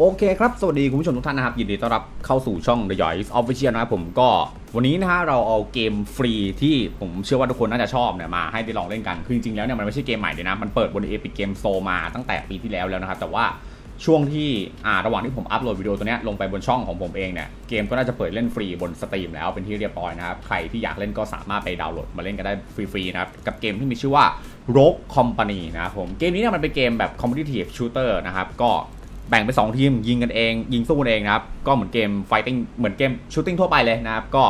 โอเคครับ สวัสดีคุณผู้ชมทุกท่านนะครับ ยินดีต้อนรับเข้าสู่ช่อง The Yoys Official นะครับผมก็วันนี้นะฮะเราเอาเกมฟรีที่ผมเชื่อว่าทุกคนน่าจะชอบเนี่ยมาให้ได้ลองเล่นกัน คือจริงๆแล้วเนี่ยมันไม่ใช่เกมใหม่เลยนะ มันเปิดบน Epic Game Store มาตั้งแต่ปีที่แล้วแล้วนะครับ แต่ว่าช่วงที่อ่าระหว่างที่ผมอัปโหลดวิดีโอตัวเนี้ยลงไปบนช่องของผมเองเนี่ยเกมก็น่าจะเปิดเล่นฟรีบนสตรีมแล้วเป็นที่เรียบร้อยนะครับใครที่อยากเล่นก็สามารถไปดาวน์โหลดมาเล่นกันได้ฟรีๆนะครับกับเกมที่มีชื่อว่า Rogue Company นะครับผมเกมนี้เนี่ยมันเป็นเกมแบบ competitive shooter นะครับก็ แบ่งเป็น2ทีมยิงกันเอง ยิงสู้กันเองนะครับ ก็เหมือนเกมไฟติ้งเหมือนเกมชูตติ้งทั่วไปเลยนะครับ ก็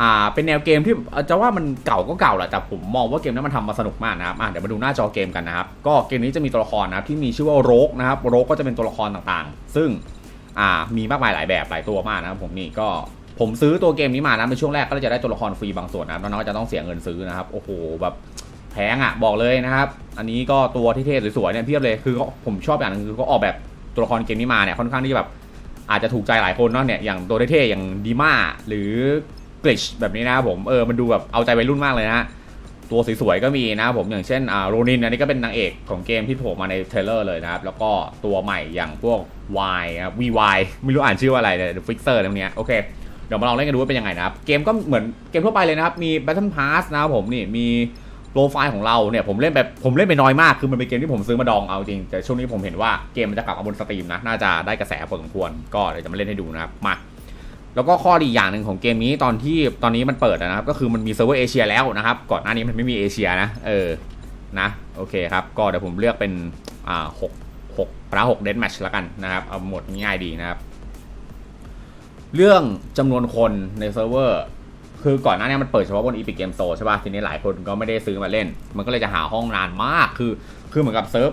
อ่าเป็นแนวเกมที่จะว่ามันเก่าก็เก่าแหละแต่ผมมองว่าเกมนั้นมันทำมาสนุกมากนะครับอะเดี๋ยวมาดูหน้าจอเกมกันนะครับ ก็เกมนี้จะมีตัวละครนะครับที่มีชื่อว่าโรกนะครับโรกก็จะเป็นตัวละครต่างๆ ซึ่งอ่ามีมากมายหลายแบบหลายตัวมากนะครับผมนี่ก็ผมซื้อตัวเกมนี้มานะในช่วงแรกก็จะได้ตัวละครฟรีบางส่วนนะครับน้องก็จะต้องเสียเงินซื้อนะครับโอ้โหแบบแพงอะบอกเลยนะครับ อันนี้ก็ตัวที่เท่สวยๆเนี่ยเพียบเลยคือผมชอบอย่างนึงคือเขาออกแบบ ตัวละครเกมนี้มาเนี่ยค่อนข้างที่จะแบบอาจจะถูกใจหลายคนเนาะเนี่ยอย่างตัวเท่ๆอย่างดีมาหรือกลิชแบบนี้นะครับผมเออมันดูแบบเอาใจวัยรุ่นมากเลยนะฮะตัวสวยๆก็มีนะครับผมอย่างเช่นอ่าโรนินอันนี้ก็เป็นนางเอกของเกมที่โผล่มาในเทรลเลอร์เลยนะครับ แล้วก็ตัวใหม่อย่างพวก Y นะครับ VY ไม่รู้อ่านชื่อว่าอะไรเลยฟิกเซอร์ตรงเนี้ยโอเค เดี๋ยวมาลองเล่นกันดูว่าเป็นยังไงนะครับ เกมก็เหมือนเกมทั่วไปเลยนะครับ มี Battle Pass นะครับผมนี่มี โปรไฟล์ของเราเนี่ยผมเล่นแบบผมเล่นไปน้อยมากคือมันเป็นเกมที่ผมซื้อมาดองเอาจริง แต่ช่วงนี้ผมเห็นว่าเกมมันจะกลับมาบนสตรีมนะ น่าจะได้กระแสพอสมควร ก็เดี๋ยวจะมาเล่นให้ดูนะครับมาแล้วก็ข้อดีอย่างหนึ่งของเกมนี้ตอนที่ตอนนี้มันเปิดนะครับ ก็คือมันมีเซิร์ฟเวอร์เอเชียแล้วนะครับ ก่อนหน้านี้มันไม่มีเอเชียนะ เออนะโอเคครับ ก็เดี๋ยวผมเลือกเป็นอ่าหกหกพระหกเดนแมชแล้วกันนะครับเอาหมดง่ายดีนะครับ เรื่องจำนวนคนในเซิร์ฟเวอร์ คือก่อนหน้านี้มันเปิดเฉพาะบน Epic Game Store ใช่ป่ะทีนี้หลายคนก็ไม่ได้ซื้อมาเล่น มันก็เลยจะหาห้องนานมากคือคือเหมือนกับเซิร์ฟ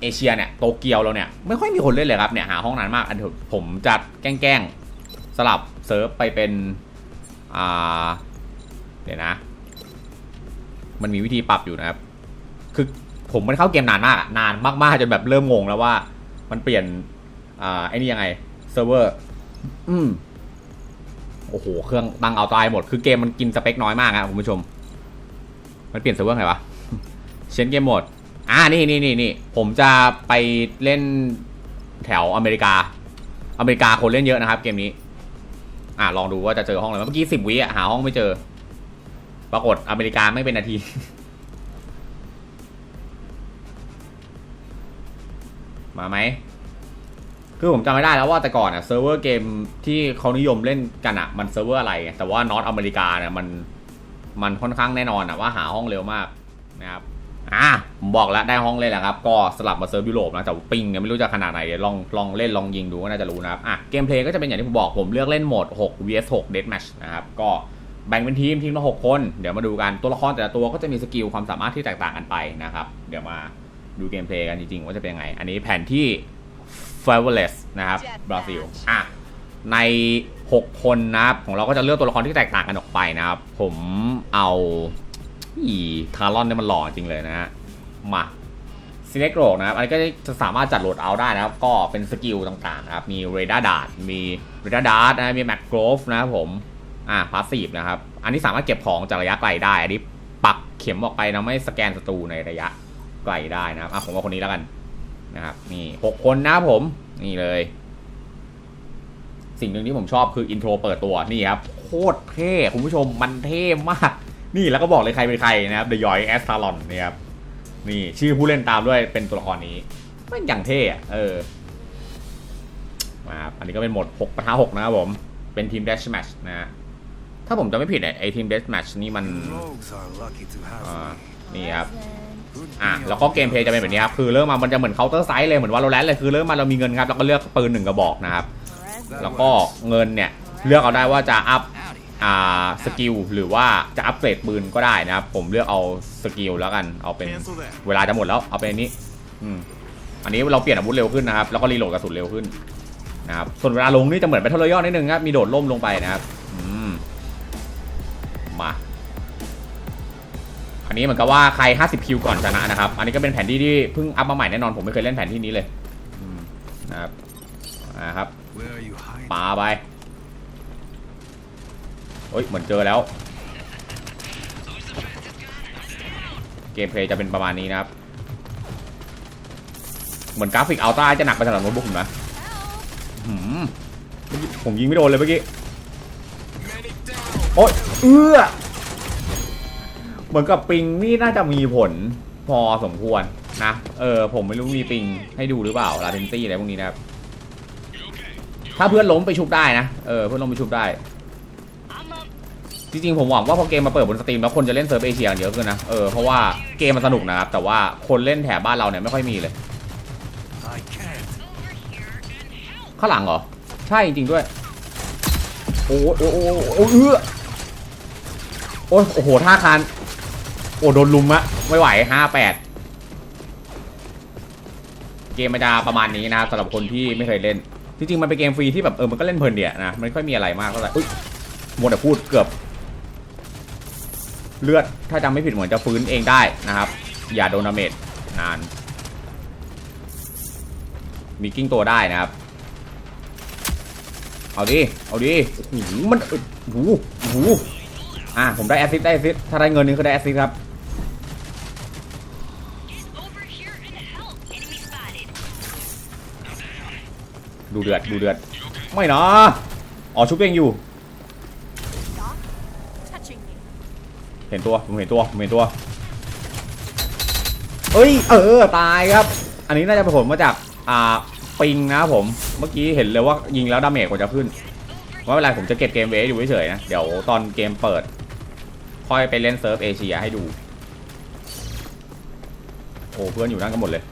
เอเชียเนี่ยโตเกียวเราเนี่ยไม่ค่อยมีคนเล่นเลยครับเนี่ยหาห้องนานมากอันเถอะผมจะแกล้งสลับเซิร์ฟไปเป็นอ่าเดี๋ยวนะ มันมีวิธีปรับอยู่นะครับ คือผมมันเข้าเกมนานมากนานมากๆจนแบบเริ่มงงแล้วว่า มันเปลี่ยนอ่าไอ้นี่ยังไงเซิร์ฟเวอร์ อืม โอ้โห เครื่องตั้งเอาตายหมด คือเกมมันกินสเปคน้อยมากครับคุณผู้ชม มันเปลี่ยนเซิร์ฟเวอร์ไงวะเชนเกมโหมด อ่า นี่นี่นี่นี่ ผมจะไปเล่นแถวอเมริกา อเมริกาคนเล่นเยอะนะครับ เกมนี้ อ่าลองดูว่าจะเจอห้องอะไร เมื่อกี้สิบวิอะหาห้องไม่เจอ ปรากฏอเมริกาไม่เป็นนาที มาไหม คือผมจำไม่ได้แล้วว่าแต่ก่อนอะเซิร์ฟเวอร์เกมที่เขานิยมเล่นกันอะมันเซิร์ฟเวอร์อะไร แต่ว่านอตอเมริกาเนี่ยมันมันค่อนข้างแน่นอนอะว่าหาห้องเร็วมากนะครับอะผมบอกแล้วได้ห้องเล่นแล้วครับ ก็สลับมาเซิร์ฟยุโรปนะแต่ปิงเนี่ยไม่รู้จะขนาดไหนลองลองเล่นลองยิงดูก็น่าจะรู้นะครับอะเกมเพลย์ก็จะเป็นอย่างที่ผมบอกผมเลือกเล่นโหมด 6 vs 6 deathmatch นะครับก็แบ่งเป็นทีมทีมละ6คน เดี๋ยวมาดูกันตัวละครแต่ละตัวก็จะมีสกิลความสามารถที่แตกต่างกันไปนะครับเดี๋ยวมาดูเกมเพลย์กันจริงๆว่าจะเป็นยังไง อันนี้แผนที่ f a v o r l e s s นะครับบราซิลอะใน 6 คนนะครับของเราก็จะเลือกตัวละครที่แตกต่างกันออกไปนะครับ ผมเอาอีทารอนเนี่ยมันหล่อจริงเลยนะฮะมาซีเน็กโรกนะครับอันนี้ก็จะสามารถจัดโหลดเอาได้นะครับ ก็เป็นสกิลต่างๆนะครับ มีเรดาร์ดาร์มีเรดาร์ดาร์นะมีแม็กโกรฟนะครับผม อ่าพาสซีฟนะครับ อันนี้สามารถเก็บของจากระยะไกลได้ อันนี้ปักเข็มออกไปนะไม่สแกนศัตรูในระยะไกลได้นะครับอะผมว่าคนนี้แล้วกัน นะครับนี่หกคนนะครับผมนี่เลย สิ่งหนึ่งที่ผมชอบคืออินโทรเปิดตัวนี่ครับโคตรเท่คุณผู้ชมมันเท่มาก นี่แล้วก็บอกเลยใครเป็นใครนะครับ The Yoy a s t a r o n นี่ครับนี่ชื่อผู้เล่นตามด้วยเป็นตัวละครนี้มันอย่างเท่อะเออมาครับอันนี้ก็เป็นโหมด6ประทะ6นะครับผม เป็นทีม Death Match นะฮะถ้าผมจะไม่ผิดเนี่ยไอทีม Death Match นี่มัน Rogues are lucky to have อ่า me. นี่ครับอะแล้วก็เกมเพลย์จะเป็นแบบนี้ครับคือเริ่มมามันจะเหมือนเคาน์เตอร์ไซส์เลยเหมือนว่าโลแรนเลยคือเริ่มมาเรามีเงินครับแล้วก็เลือกปืนหนึ่งกระบอกนะครับแล้วก็เงินเนี่ยเลือกเอาได้ว่าจะอัพอ่าสกิลหรือว่าจะอัพเกรดปืนก็ได้นะครับผมเลือกเอาสกิลแล้วกันเอาเป็นเวลาจะหมดแล้วเอาเป็นอันนี้อืมอันนี้เราเปลี่ยนอาวุธเร็วขึ้นนะครับแล้วก็รีโหลดกระสุนเร็วขึ้นนะครับส่วนเวลาลงนี่จะเหมือนแบทเทิลรอยัลนิดนึงครับมีโดดล่มลงไปนะครับ อันนี้เหมือนกับว่าใคร 50 คิวก่อนชนะนะครับ อันนี้ก็เป็นแผนที่ที่เพิ่งอัพมาใหม่แน่นอน ผมไม่เคยเล่นแผนที่นี้เลยนะครับนะครับปาไปเฮ้ย เหมือนเจอแล้ว เกมเพลย์จะเป็นประมาณนี้นะครับ เหมือนกราฟิกอัลต้าจะหนักไปสำหรับโน้ตบุ๊กผมนะหืมผมยิงไม่โดนเลยเมื่อกี้ โอ๊ย เอื้อ เหมือนกับปิงนี่น่าจะมีผลพอสมควรนะ เออผมไม่รู้มีปิงให้ดูหรือเปล่าลาเทนตี้อะไรพวกนี้นะครับ ถ้าเพื่อนล้มไปชุบได้นะ เออเพื่อนล้มไปชุบได้ จริงๆผมหวังว่าพอเกมมาเปิดบนสตรีมแล้วคนจะเล่นเซิร์ฟเอเชียเยอะขึ้นนะ เออเพราะว่าเกมมันสนุกนะครับ แต่ว่าคนเล่นแถบบ้านเราเนี่ยไม่ค่อยมีเลยข้างหลังเหรอ ใช่จริงๆด้วย โอ้โหโอ้โหโอ้โหเออโอ้โอ้โหท่าคาน โอ้โดนลุมอะไม่ไหวห้าแปดเกมมันจะประมาณนี้นะสำหรับคนที่ไม่เคยเล่นจริงๆมันเป็นเกมฟรีที่แบบเออมันก็เล่นเพลินเดียนะมันไม่ค่อยมีอะไรมากเท่าไหร่อุ้ยมัวแต่พูดเกือบ เลือดถ้าจำไม่ผิดเหมือนจะฟื้นเองได้นะครับ อย่าโดนดาเมจนาน มีกิ้งตัวได้นะครับ เอาดิ เอาดิโอ้โหมันโอ้โหโอ้โหอะผมได้แอสซิสต์ได้แอสซิสต์ถ้าได้เงินนึงก็ได้แอสซิสต์ครับ ดูเดือดดูเดือดไม่นะอ๋อชุบเองอยู่ เห็นตัวผมเห็นตัวผมเห็นตัวเอ้ยเออตายครับ อันนี้น่าจะเป็นผลมาจากอ่าปิงนะผมเมื่อกี้เห็นเลยว่ายิงแล้วดาเมจกว่าจะขึ้นไม่เป็นไรผมจะเก็บเกมเวสอยู่เฉยๆนะเดี๋ยวตอนเกมเปิด ค่อยไปเล่นเซิร์ฟเอเชียให้ดูโอ้เพื่อนอยู่นั่นกันหมดเลย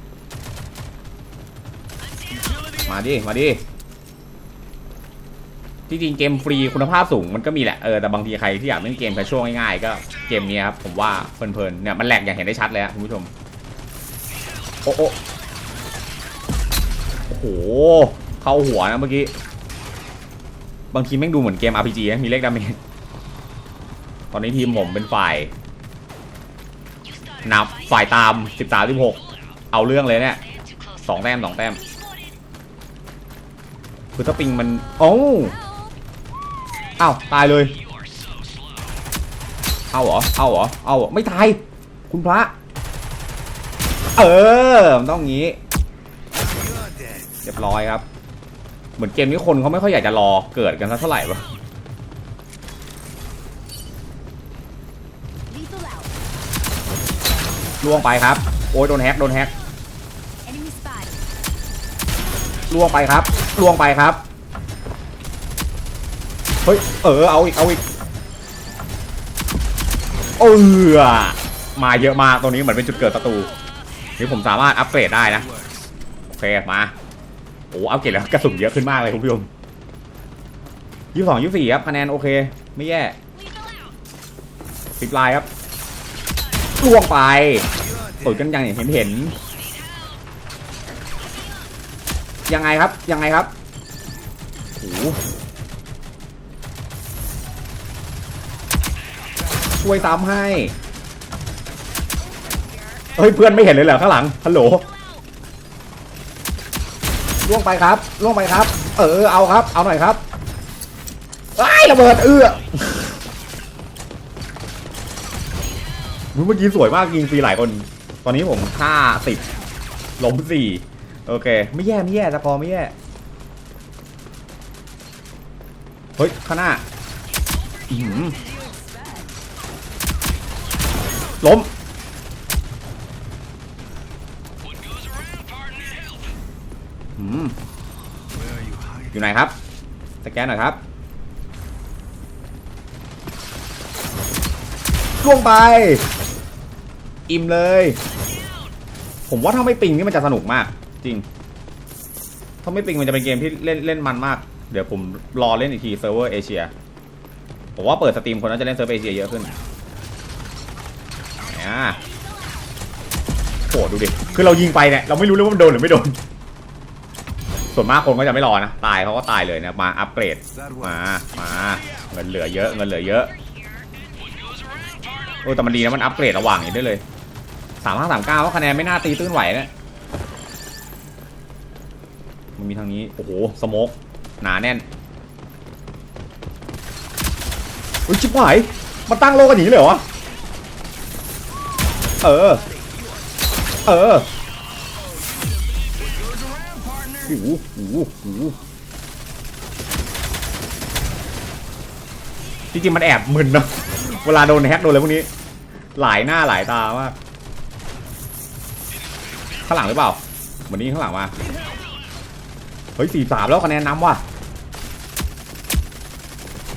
มาดิ มาดิที่จริงเกมฟรีคุณภาพสูงมันก็มีแหละ เออ แต่บางทีใครที่อยากเล่นเกมแคชชวลง่ายๆ ก็เกมนี้ครับ ผมว่าเพลินๆ เนี่ย มันแหลกอย่างเห็นได้ชัดเลยครับคุณผู้ชม โอ้โอ้โอ้โห เข้าหัวนะเมื่อกี้ บางทีแม่งดูเหมือนเกม RPG นะ มีเลขดาเมจตอนนี้ทีมผมเป็นฝ่าย นับฝ่ายตาม 13 16 เอาเรื่องเลยเนี่ยสองแต้มสองแต้ม คือถ้าปิงมันโอ้อ้าวตายเลย เอาเหรอ เอาเหรอ เอาเหรอไม่ตาย คุณพระ เออมันต้องงี้เรียบร้อยครับ เหมือนเกมนี้คนเขาไม่ค่อยอยากจะรอเกิดกันสักเท่าไหร่วะล่วงไปครับ โอ้ยโดนแฮกโดนแฮกล่วงไปครับ ล่วงไปครับ เฮ้ย เออ เอาอีก เอาอีกเออมาเยอะมากตรงนี้เหมือนเป็นจุดเกิดศัตรูนี่ผมสามารถอัปเกรดได้นะ โอเค มาโอ้อัปเกรดแล้วกระสุนเยอะขึ้นมากเลยคุณผู้ชมยี่สองยี่สี่ครับคะแนนโอเค ไม่แย่สิบลายครับล่วงไปเปิดกันอย่างเห็นเห็น ยังไงครับ ยังไงครับโอ้โหช่วยซ้ำให้ เฮ้ย เพื่อนไม่เห็นเลยเหรอข้างหลัง ฮัลโหลล่วงไปครับล่วงไปครับ เออ เอาครับ เอาหน่อยครับไอ้ระเบิดเอื้อเมื่อกี้สวยมากยิงฟรีหลายคน ตอนนี้ผมฆ่าสิบล้มสี่ โอเค ไม่แย่ไม่แย่สกอร์ไม่แย่ เฮ้ย ข้างหน้าล้มอืมอยู่ไหนครับ สแกนหน่อยครับล่วงไป อิ่มเลย ผมว่าถ้าไม่ปิงนี่มันจะสนุกมาก จริง ถ้าไม่ปิงมันจะเป็นเกมที่เล่นเล่นมันมาก เดี๋ยวผมรอเล่นอีกทีเซิร์ฟเวอร์เอเชีย ผมว่าเปิดสตรีมคนน่าจะเล่นเซิร์ฟเอเชียเยอะขึ้นเนี่ยโหดูดิ คือเรายิงไปเนี่ยเราไม่รู้เลยว่ามันโดนหรือไม่โดน ส่วนมากคนก็จะไม่รอนะ ตายเขาก็ตายเลยนะ มาอัปเกรด มา มา เงินเหลือเยอะ เงินเหลือเยอะโอ้แต่มันดีนะมันอัปเกรดระหว่างนี้ได้เลยสามห้าสามเก้าคะแนนไม่น่าตีตื้นไหวนะ มีทางนี้ โอ้โห สโมกหนาแน่นอุ้ยชิบหายมาตั้งโลกันอย่างนี้เลยเหรอ เออ เออโอ้โหโจริงๆมันแอบมึนเนาะเวลาโดนแฮกโดนอะไรพวกนี้ หลายหน้าหลายตามาก ข้างหลังหรือเปล่า เหมือนนี้ข้างหลังมา เฮ้ยสี่สามแล้วคะแนนนำว่ะ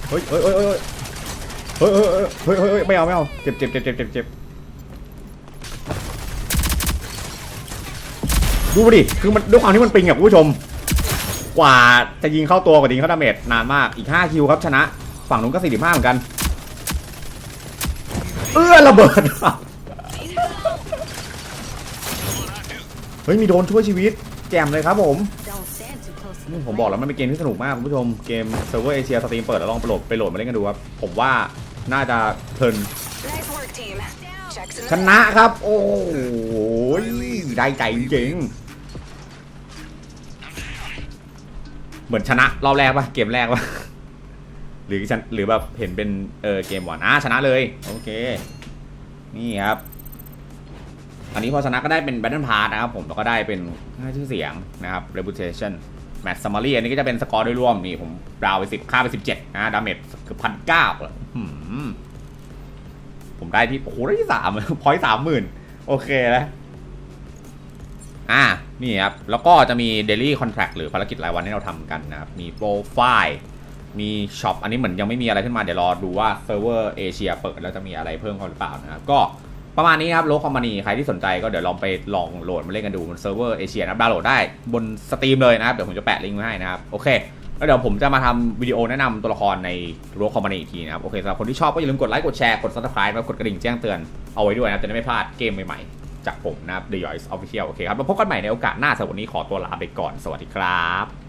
เฮ้ยเฮ้ยเฮ้ยเฮ้ยเฮ้ยเฮ้ยเฮ้ยเฮ้ยไม่เอาไม่เอาเจ็บเจ็บเจ็บเจ็บเจ็บเจ็บดูดิคือมันด้วยความที่มันปิงอะคุณผู้ชม กว่าจะยิงเข้าตัวกว่ายิงเข้าดาเมจนานมากอีก5คิวครับชนะ ฝั่งนู้นก็45เหมือนกัน เอื้อระเบิดเฮ้ยมีโดนช่วยชีวิต แจมเลยครับผม ผมบอกแล้วมันเป็นเกมที่สนุกมากคุณผู้ชมเกมเซิร์ฟเวอร์เอเชียสตรีมเปิดแล้วลองไปโหลดไปโหลดมาเล่นกันดูครับผมว่าน่าจะเพลินชนะครับ โอ้โหได้ใจจริงเหมือนชนะรอบแรกปะเกมแรกปะหรือชนหรือแบบเห็นเป็นเออเกมหวานอะชนะเลย โอเค นี่ครับ อันนี้พอชนะก็ได้เป็น Battle Pass นะครับผมแล้วก็ได้เป็นชื่อเสียงนะครับ Reputation Match Summary อันนี้ก็จะเป็นสกอร์โดยรวมนี่ผมดาวไป10ค่าไป17นะดาเมจเกือบพันเก้าผมได้ที่โอ้โหได้ที่สามพอยสามหมื่นโอเคแล้วอ่านี่ครับ แล้วก็จะมี Daily Contract หรือภารกิจรายวันที่เราทำกันนะครับ มีโปรไฟล์ มีช็อป อันนี้เหมือนยังไม่มีอะไรขึ้นมา เดี๋ยวรอดูว่าเซิร์ฟเวอร์เอเชียเปิดแล้วจะมีอะไรเพิ่มเข้าหรือเปล่านะครับ ก็ ประมาณนี้ครับโลคอมมานีใครที่สนใจก็เดี๋ยวลองไปลองโหลดมาเล่นกันดูบนเซิร์ฟเวอร์เอเชียนะครับดาวน์โหลดได้บนสตรีมเลยนะครับเดี๋ยวผมจะแปะลิงก์ไว้ให้นะครับโอเคแล้วเดี๋ยวผมจะมาทำวิดีโอแนะนำตัวละครในโลคอมมานีอีกทีนะครับโอเคสำหรับคนที่ชอบก็อย่าลืมกดไลค์กดแชร์กด subscribe แล้วกดกระดิ่งแจ้งเตือนเอาไว้ด้วยนะครับจะได้ไม่พลาดเกมใหม่ๆจากผมนะครับ The Yois Official โอเคครับแล้วพบกันใหม่ในโอกาสหน้าสำหรับวันนี้ขอตัวลาไปก่อนสวัสดีครับ